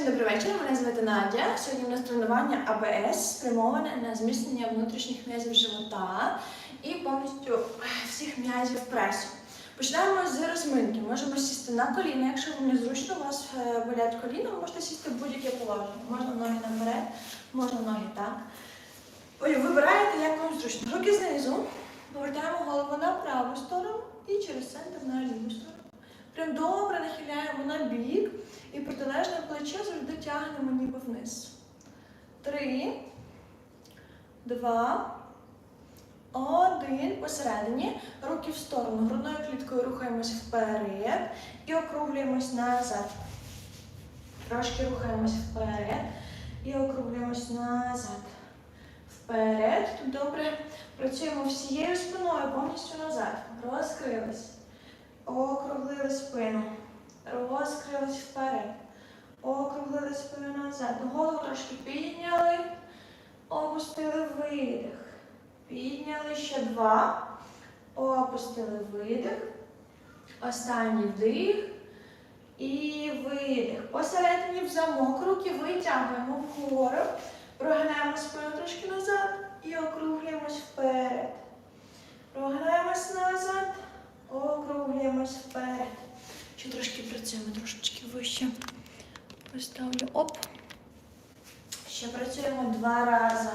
Всім добрий вечір. Мене звати Надя. Сьогодні у нас тренування АБС спрямоване на зміцнення внутрішніх м'язів живота і повністю всіх м'язів пресу. Починаємо з розминки. Можемо сісти на коліна. Якщо вам незручно, у вас е, болять коліна, ви можете сісти в будь-яке положення. Можна ноги наперед, можна ноги так. Ой, Вибираєте, як вам зручно. Руки знизу. Повертаємо голову на праву сторону і через центр на ліву сторону. Прям добре нахиляємо на бік і протилежне плече завжди тягнемо ніби вниз. Три, два, один. Посередині. Руки в сторону. Грудною кліткою рухаємось вперед і округлюємось назад. Трошки рухаємось вперед і округлюємось назад. Вперед. Тут добре працюємо всією спиною повністю назад. Розкрились. Округлили спину. Розкрились вперед. Округлили спину назад. Голову трошки підняли. Опустили видих. Підняли ще два. Опустили видих. Останній вдих. І видих. Посередині в замок. Руки витягуємо вгору. Прогинаємо спину трошки назад і округлюємось вперед. Прогинаємось назад. Округлюємось вперед. Ще трошки працюємо, трошечки вище. Поставлю оп. Ще працюємо два рази.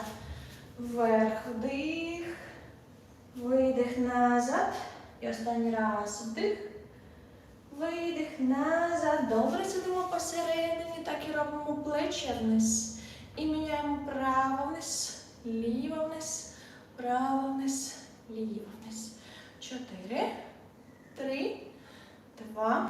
Вверх вдих. Видих назад. І останній раз вдих. Видих назад. Добре сидимо посередині. Так і робимо плече вниз. І міняємо право вниз, ліво вниз, право вниз, ліво вниз. Чотири три, два,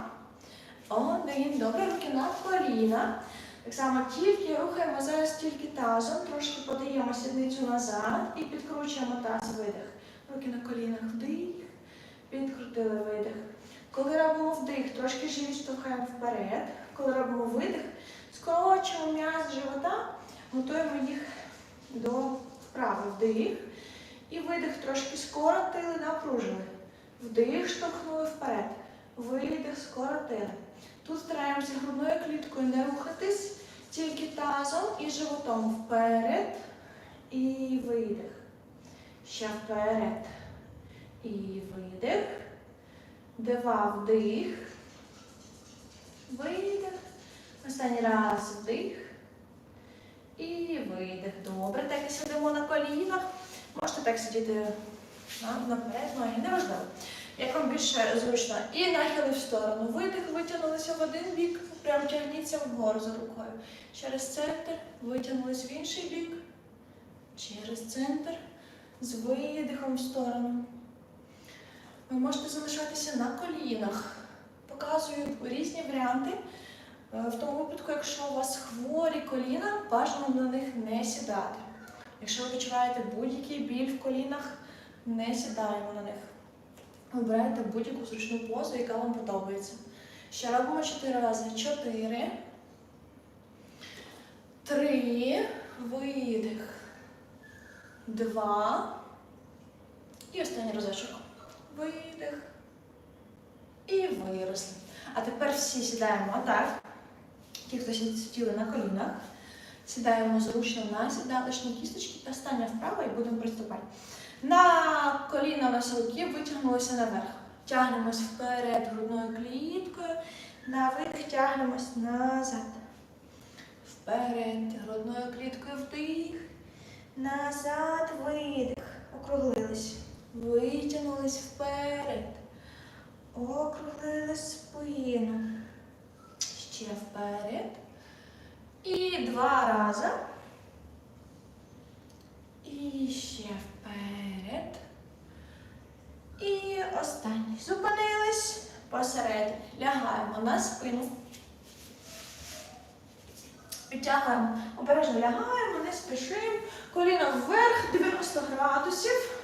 один. Добре, руки на коліна. Так само тільки рухаємо зараз тільки тазом, трошки подаємо сідницю назад і підкручуємо таз видих. Руки на колінах вдих, підкрутили видих. Коли робимо вдих, трошки живіт штовхаємо вперед. Коли робимо видих, скорочуємо м'яз живота, готуємо їх до вправи. Вдих. І видих трошки скоротили, напружили. Вдих, штовхнули вперед. Видих, скоротили. Тут стараємося грудною кліткою не рухатись, тільки тазом і животом вперед і видих. Ще вперед. І видих. Два вдих. Видих. Останній раз вдих. І видих. Добре. Так і сидимо на колінах. Можете так сидіти наперед, ноги, неважливо. Як вам більше зручно. І нахили в сторону. Видих, витягнулися в один бік, прям тягніться вгору за рукою. Через центр, витягнулись в інший бік. Через центр. З видихом в сторону. Ви можете залишатися на колінах. Показую різні варіанти. Е, В тому випадку, якщо у вас хворі коліна, бажано на них не сідати. Якщо ви відчуваєте будь-який біль в колінах, не сідаємо на них. Обирайте будь-яку зручну позу, яка вам подобається. Ще робимо чотири рази. Чотири. Три. Видих. Два. І останній разочок. Видих. І виросли. А тепер всі сідаємо отак. Ті, хто сиділи на колінах. Сідаємо зручно на сідалищні кісточки. Остання вправа і будемо приступати. На коліна носилки витягнулися наверх. Тягнемось вперед грудною кліткою. На видих тягнемось назад. Вперед грудною кліткою вдих. Назад видих. Округлились. Витягнулись вперед. Округлили спину. Ще вперед. І два рази. І ще вперед. І останній. Зупинились посередині. Лягаємо на спину. Підтягуємо. Обережно лягаємо, не спішимо. Коліно вверх 90 градусів.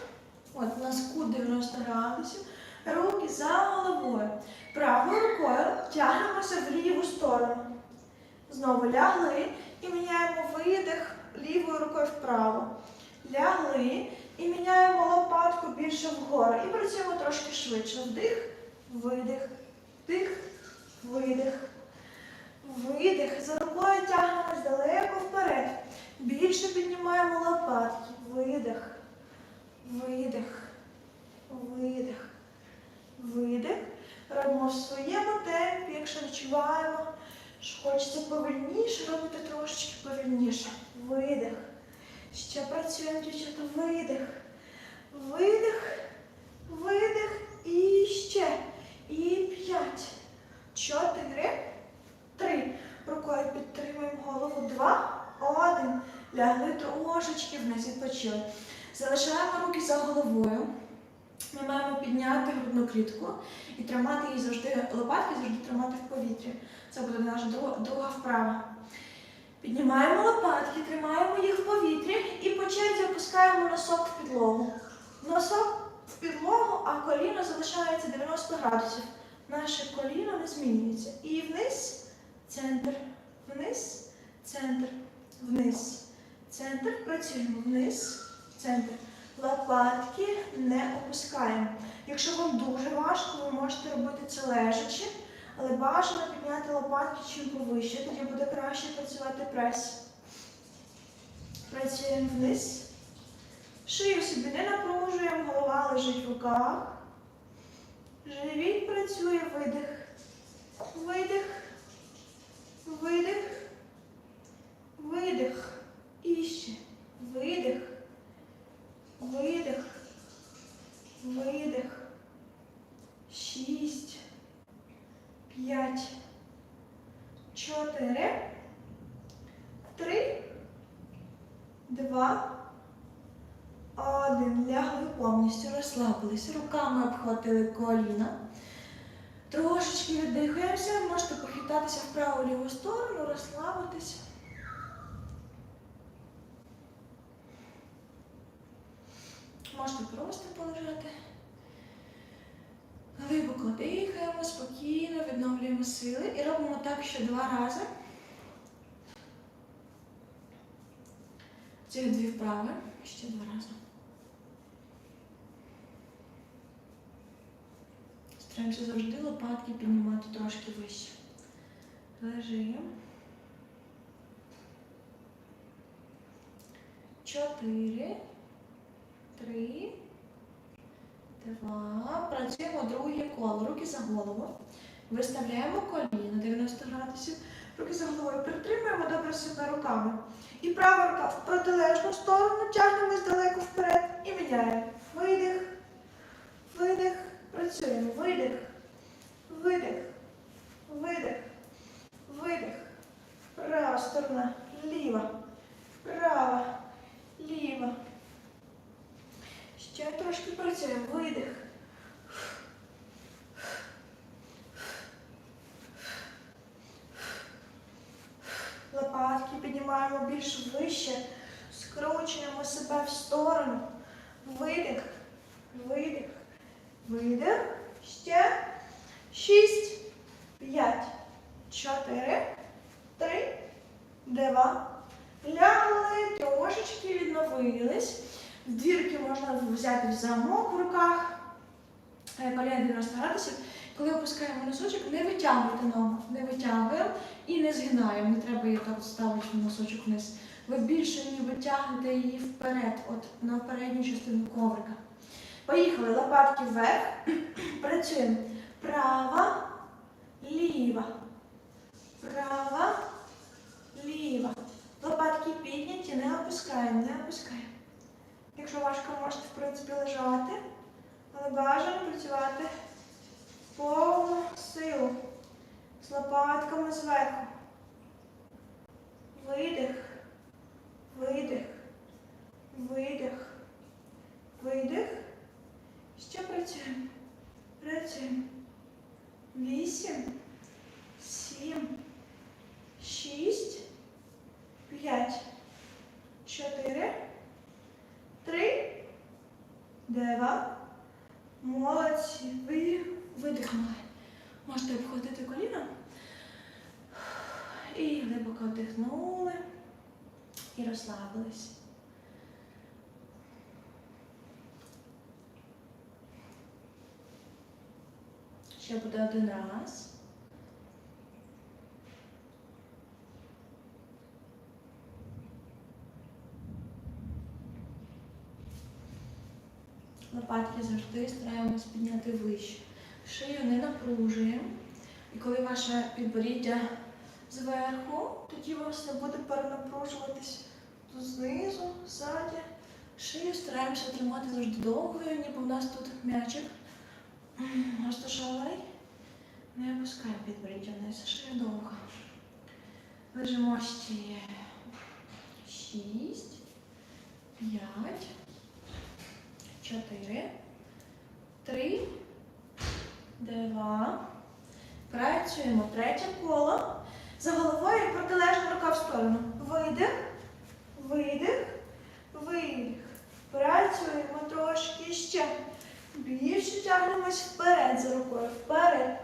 От у нас кут 90 градусів. Руки за головою. Правою рукою тягнемося в ліву сторону. Знову лягли і міняємо видих лівою рукою вправо. Лягли і міняємо лопатку більше вгору. І працюємо трошки швидше. Вдих, видих, вдих, видих. Видих. За рукою тягнемось далеко вперед. Більше піднімаємо лопатки. Видих. Видих. Видих. Видих. Робимо в своєму темпі, якщо відчуваємо, що хочеться повільніше, робити трошечки повільніше. Видих. Ще працюємо, дівчата. Видих. Видих. Видих. І ще. І п'ять. Чотири. Три. Рукою підтримуємо голову. Два. Один. Лягли трошечки вниз. Відпочили. Залишаємо руки за головою. Ми маємо підняти грудну клітку і тримати її завжди, лопатки завжди тримати в повітрі. Це буде наша друга, друга вправа. Піднімаємо лопатки, тримаємо їх в повітрі і по черзі опускаємо носок в підлогу. Носок в підлогу, а коліно залишається 90 градусів. Наше коліно не змінюється. І вниз, центр, вниз, центр, вниз, центр. Працюємо вниз, центр. Лопатки не опускаємо. Якщо вам дуже важко, ви можете робити це лежачи, але бажано підняти лопатки чим повище, тоді буде краще працювати прес. Працюємо вниз. Шию собі не напружуємо, голова лежить в руках. Живіт працює, видих. Видих. Видих. Видих. І ще. Видих. Видих. Шість. П'ять. Чотири. Три. Два. Один. Лягли повністю, розслабились. Руками обхватили коліна. Трошечки віддихаємося. Можете похитатися в праву ліву сторону, розслабитись. Можете просто полежати. Глибоко дихаємо, спокійно, відновлюємо сили і робимо так ще два рази. Ці дві вправи. Ще два рази. Стараємося завжди лопатки піднімати трошки вище. Лежимо. Чотири. Три. Два. Працюємо друге коло. Руки за голову. Виставляємо коліна 90 градусів. Руки за головою притримуємо добре себе руками. І права рука в протилежну сторону тягнемось далеко вперед і міняємо. Видих. Видих. Працюємо. Видих. Видих. Видих. Видих. Права сторона. Ліва. Права. Ліва. Ще трошки працюємо. Видих. Лопатки піднімаємо більш вище. Скручуємо себе в сторону. Видих. Видих. Видих. Ще. Шість. П'ять. Чотири. Три. Два. Лягли. Трошечки відновились. Двірки можна взяти в замок в руках. Коліна 90 градусів. Коли опускаємо носочок, не витягуйте ногу, не витягуємо і не згинаємо. Не треба її так ставити носочок вниз. Ви більше ніби тягнете її вперед, от на передню частину коврика. Поїхали, лопатки вверх. Працюємо. Права, ліва. Права, ліва. Лопатки підняті, не опускаємо, не опускаємо. Якщо важко, можете, в принципі, лежати, але бажано працювати повну силу. З лопатками зверху. Видих, видих, видих, видих. Ще працюємо. Працюємо. Вісім, сім, шість, п'ять, чотири, три, два. Молодці. Ви видихнули. Можете обходити коліна. І глибоко вдихнули. І розслабились. Ще буде один раз. Лопатки завжди стараємось підняти вище. Шию не напружуємо. І коли ваше підборіддя зверху, тоді вас не буде перенапружуватись тут знизу, ззаді. Шию стараємося тримати завжди довгою, ніби у нас тут м'ячик. Розташований. Не опускай підборіддя вниз, шия довга. Лежимо ще шість, п'ять, чотири, три, два. Працюємо третє коло. За головою протилежна рука в сторону. Видих, видих, видих. Працюємо трошки ще. Більше тягнемось вперед за рукою. Вперед.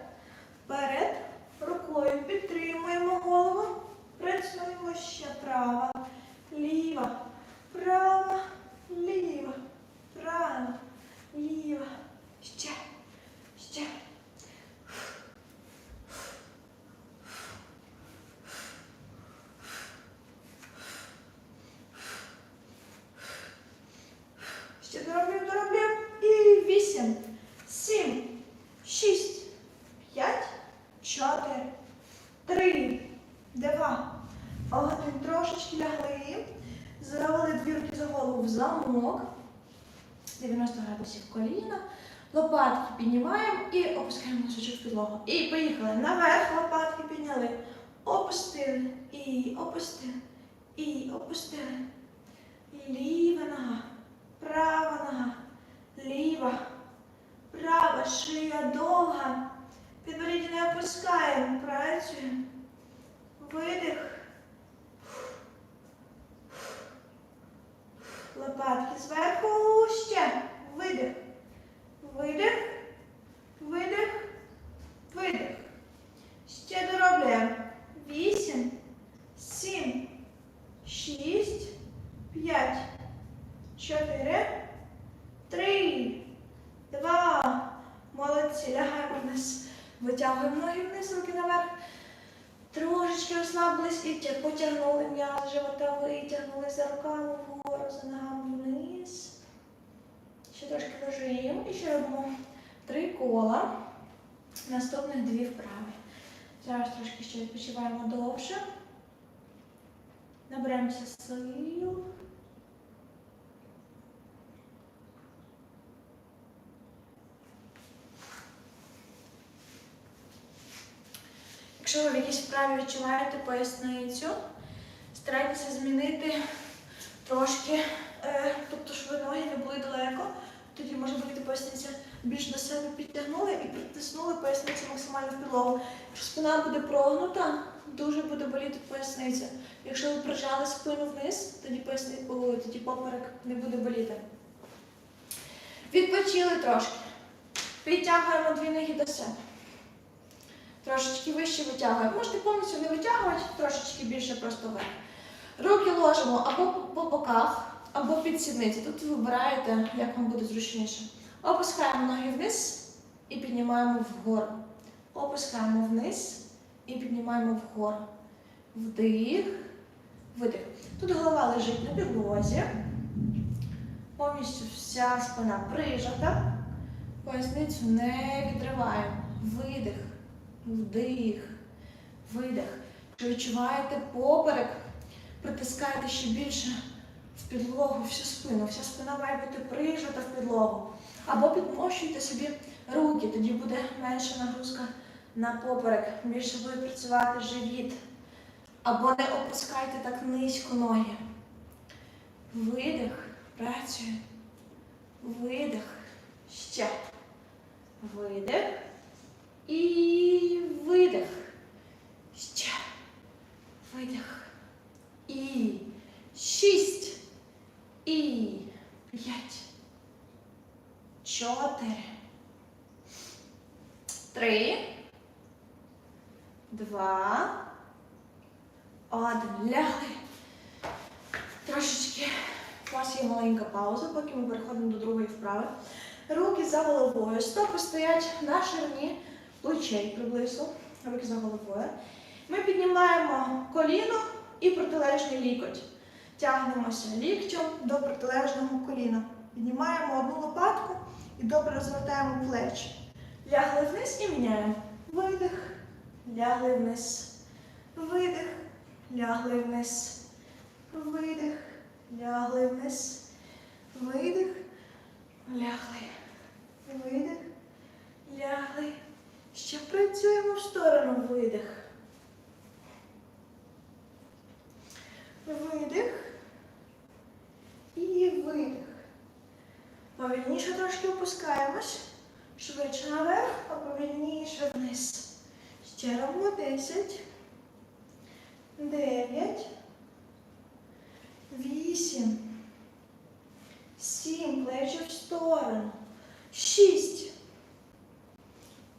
Вперед. Рукою підтримуємо голову. Працюємо ще права, ліва, права, ліва, права, ліва. Ще, ще дороблюємо, дороблюємо. І вісім, сім, шість, п'ять, чотири, три, два, один. Трошечки лягли. Завели дві руки за голову замок. 90 градусів коліна. Лопатки піднімаємо і опускаємо носочок в підлогу. І поїхали. Наверх лопатки підняли. Опустили. І опустили. І опустили. Ліва нога. Права нога. Ліва. Права. Шия довга. Підборіддя не опускаємо. Працюємо. Видих. Лопатки зверху. Ще. Видих. Видих. Видих. Видих. Ще дороблюємо. Вісім. Сім. Шість. П'ять. Чотири. Три. Два. Молодці. Лягаємо вниз. Витягуємо ноги вниз, руки наверх. Трошечки розслабились і потягнули м'яз живота, витягнули за руками за ногами вниз. Ще трошки лежимо і ще робимо три кола. Наступних дві вправи. Зараз трошки ще відпочиваємо довше. Наберемося сил. Якщо ви в якійсь вправі відчуваєте поясницю, старайтеся змінити трошки, е, тобто, щоб ноги не були далеко. Тоді може бути поясниця більш до себе підтягнули і притиснули поясницю максимально в підлогу. Якщо спина буде прогнута, дуже буде боліти поясниця. Якщо ви прижали спину вниз, тоді, поясни... о, тоді поперек не буде боліти. Відпочили трошки. Підтягуємо дві ноги до себе. Трошечки вище витягуємо. Можете повністю не витягувати, трошечки більше просто вверх. Руки ложимо або по боках, або під сідниці. Тут ви вибираєте, як вам буде зручніше. Опускаємо ноги вниз і піднімаємо вгору. Опускаємо вниз і піднімаємо вгору. Вдих, видих. Тут голова лежить на підлозі. Повністю вся спина прижата. Поясницю не відриваємо. Видих. Вдих, видих. Якщо відчуваєте поперек, притискайте ще більше в підлогу, всю спину. Вся спина має бути прижата в підлогу. Або підмощуйте собі руки, тоді буде менша нагрузка на поперек. Більше буде працювати живіт. Або не опускайте так низько ноги. Видих, працює. Видих. Ще. Видих. І видих. Ще. Видих. І шість. І п'ять. Чотири. Три. Два. Один. Лягли. Трошечки. У вас є маленька пауза, поки ми переходимо до другої вправи. Руки за головою. Стопи стоять на ширині плечей приблизно. Руки за головою. Ми піднімаємо коліно і протилежний лікоть. Тягнемося ліктем до протилежного коліна. Піднімаємо одну лопатку і добре розвертаємо плечі. Лягли вниз і міняємо. Видих, лягли вниз. Видих, лягли вниз. Видих, лягли вниз. Видих, лягли. Видих, лягли. Ще працюємо в сторону. Видих. Видих. І видих. Повільніше трошки опускаємось. Швидше наверх, а повільніше вниз. Ще робимо 10. 9. 8. 7. Плечі в сторону. 6.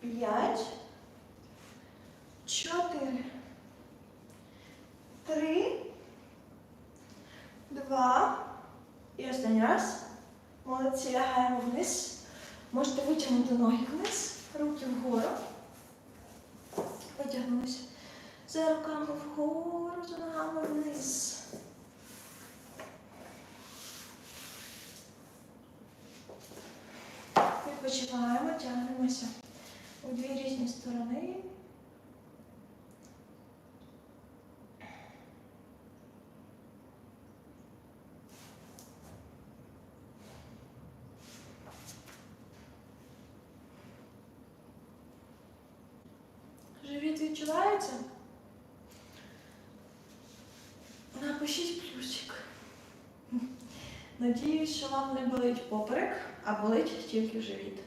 5. 4. 3. Два. І останній раз. Молодці, лягаємо вниз. Можете витягнути ноги вниз, руки вгору. Витягнулися. За руками вгору, за ногами вниз. Відпочиваємо, тягнемося у дві різні сторони. Живіт відчувається? Напишіть плюсик. Надіюсь, що вам не болить поперек, а болить тільки живіт.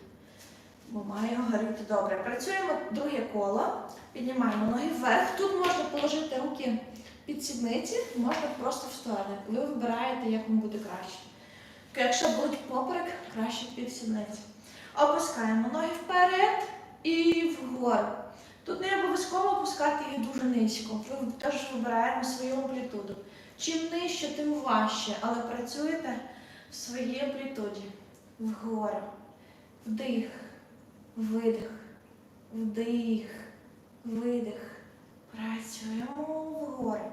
Бо має горіти добре. Працюємо друге коло. Піднімаємо ноги вверх. Тут можна положити руки під сідниці, можна просто в сторони. Ви вибираєте, як вам буде краще. Якщо болить поперек, краще під сідниці. Опускаємо ноги вперед і вгору. Тут не обов'язково опускати їх дуже низько. Ви теж вибираємо свою амплітуду. Чим нижче, тим важче, але працюєте в своїй амплітуді. Вгору. Вдих, видих, вдих, видих. Працюємо вгору.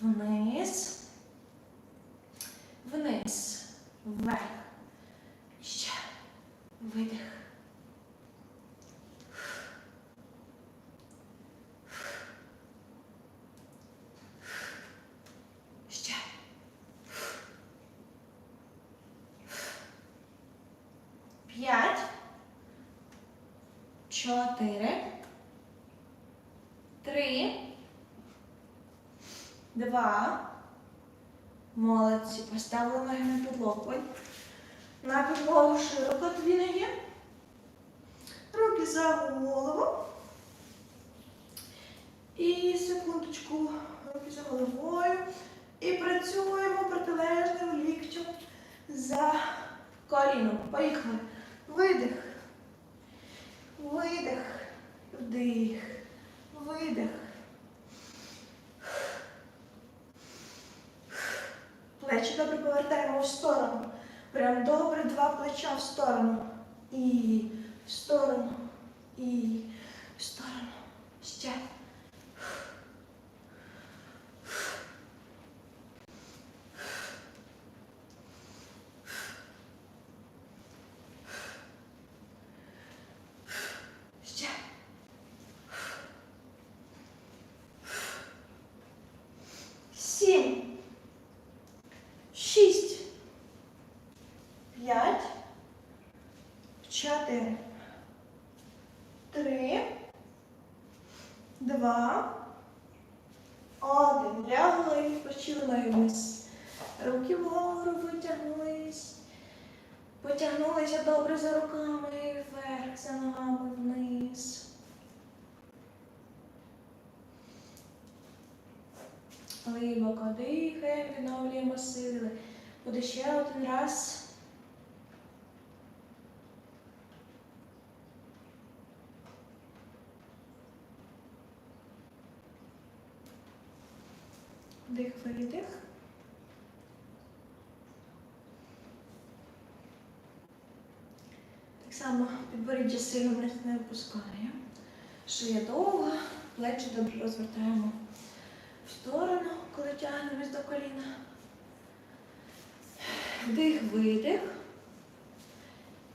Вниз, вниз, вверх. Ще. Видих. Ще. П'ять. Чотири. Три. Два. Молодці. Поставили ноги на підлогу. На підлогу широко дві ноги. Руки за голову. І секундочку, руки за головою. І працюємо протилежним ліктем за коліном. Поїхали. Видих. Видих. Вдих. Видих. Плечі добре повертаємо в сторону. Прям добре два плеча в сторону. І в сторону. І в сторону. Ще. Сім. Шість. П'ять. Чотири. Три. Два. Один. Лягли. Почили ноги вниз. Руки вгору витягнулись. Добре за руками вверх, за ногами вниз. Глибоко дихаємо, відновлюємо сили. Буде ще один раз. Дих, видих. Так само підборіддя сильно вниз не опускаємо. Шия довга, плечі добре розвертаємо в сторону, коли тягнемось до коліна. Вдих, видих.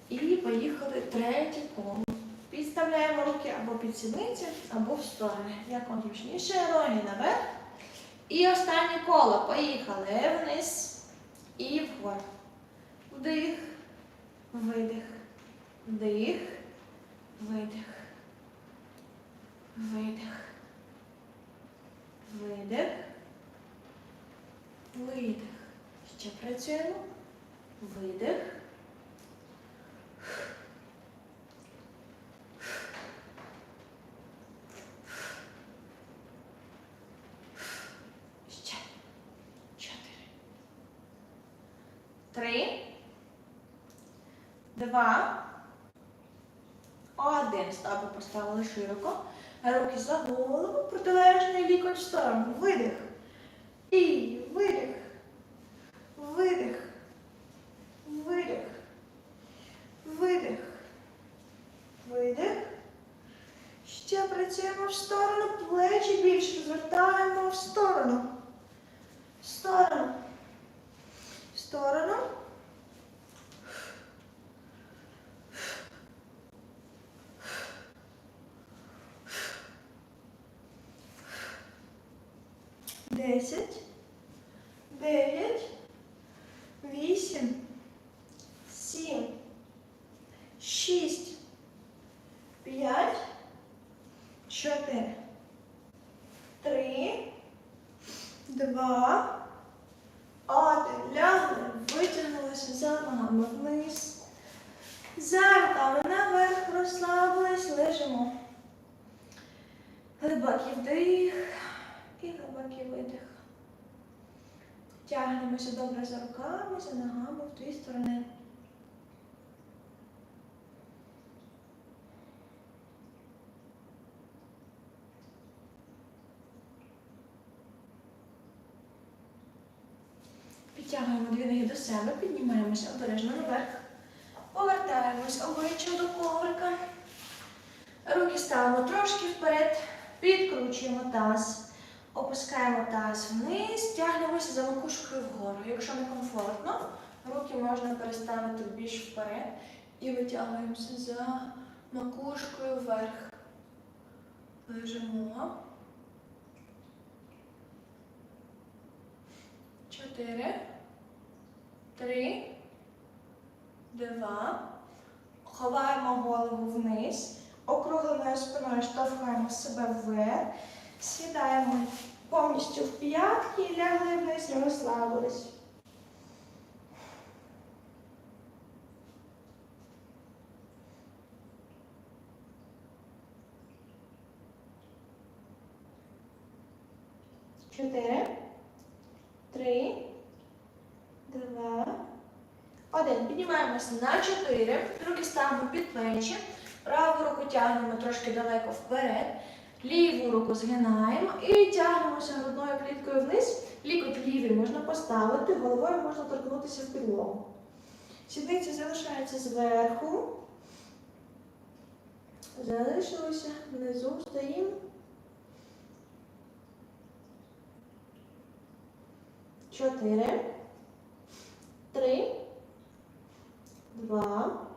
І поїхали третій коло. Підставляємо руки або під сідниці, або в сторони. Як вам зручніше, ноги наверх. І останнє коло. Поїхали вниз і вгору. Вдих, видих, вдих, видих, видих, видих, видих. Ще працюємо. Видих. Ще. Чотири. Три. Два. Один. Стопи поставили широко. Руки за голову. Протилежний лікоть в сторону. Видих. І видих. Видих. Видих. Видих. Видих. Ще працюємо в сторону. Плечі більше звертаємо в сторону. В сторону. В сторону. Десять. Дев'ять. Вісім. Сім. Шість. П'ять. Чотири. Три. Два. Один. Лягли. Витягнулися за ногами вниз. За руками наверх. Розслабились. Лежимо. Глибокий вдих і глибокий видих. Тягнемося добре за руками, за ногами в дві сторони. Підтягуємо дві ноги до себе, піднімаємося обережно наверх. Повертаємось обличчя до коврика. Руки ставимо трошки вперед, підкручуємо таз, опускаємо таз вниз, тягнемося за макушкою вгору. Якщо не комфортно, руки можна переставити більш вперед і витягуємося за макушкою вверх. Лежимо. Чотири. Три. Два. Ховаємо голову вниз. Округленою спиною штовхаємо себе вверх. Сідаємо повністю в п'ятки і лягли вниз і розслабились. Чотири. Три. Два. Один. Піднімаємося на чотири. Руки ставимо під плечі. Праву руку тягнемо трошки далеко вперед. Ліву руку згинаємо і тягнемося грудною кліткою вниз. Лікоть лівий можна поставити, головою можна торкнутися в підлогу. Сідниці залишаються зверху. Залишилося внизу стоїмо. Чотири. Три. Два.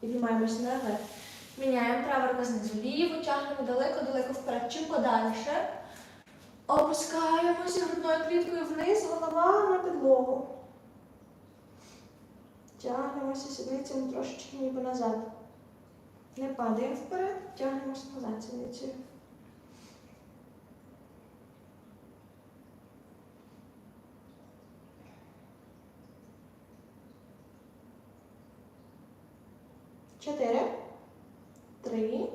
Піднімаємося наверх. Міняємо праву руку знизу. Ліву тягнемо далеко-далеко вперед. Чим подальше. Опускаємося грудною кліткою вниз, голова на підлогу. Тягнемося сідницями трошечки ніби назад. Не падаємо вперед, тягнемося назад сідницею. Чотири. Три.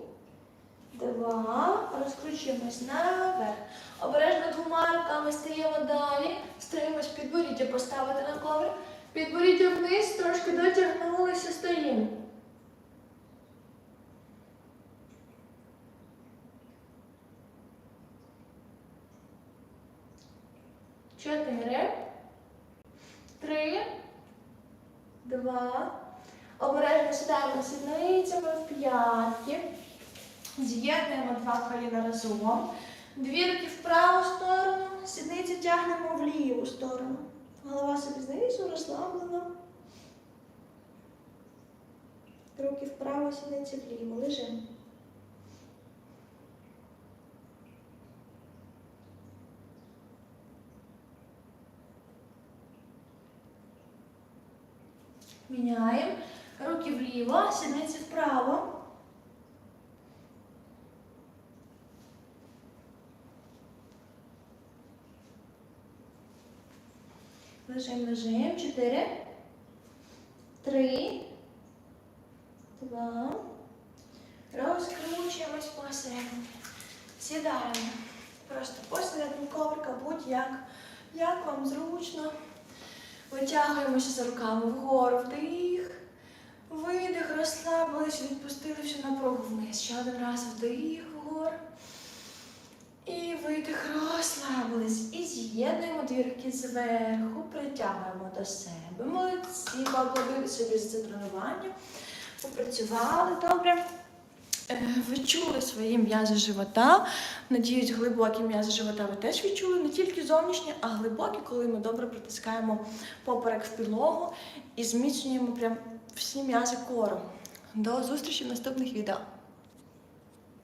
Два. Розкручуємось наверх. Обережно двома руками стаємо далі. Стараємось підборіддя поставити на коврик. Підборіддя вниз, трошки дотягнулися, стоїмо. Чотири. Три. Два. Обережно сідаємо сідницями в п'ятки. З'єднуємо два коліна разом. Дві руки в праву сторону, сідниці тягнемо в ліву сторону. Голова собі знизу розслаблена. Руки вправо, сідниці вліво. Лежимо. Міняємо. Руки вліво, сідниці вправо. Лежим, лежим. Чотири. Три. Два. Розкручуємось посередині. Сідаємо. Просто посередині коврика, будь-як. Як вам зручно. Витягуємося за руками вгору, вдих. Видих, розслабились, відпустили всю напругу вниз. Ще один раз вдих вгору. І видих, розслабились. І з'єднуємо дві руки зверху, притягуємо до себе. Молодці, поаплодуйте собі за це тренування. Попрацювали добре. Е, Ви свої м'язи живота. Надіюсь, глибокі м'язи живота ви теж відчули. Не тільки зовнішні, а глибокі, коли ми добре притискаємо поперек в підлогу і зміцнюємо прям всі м'язи кору. До зустрічі в наступних відео.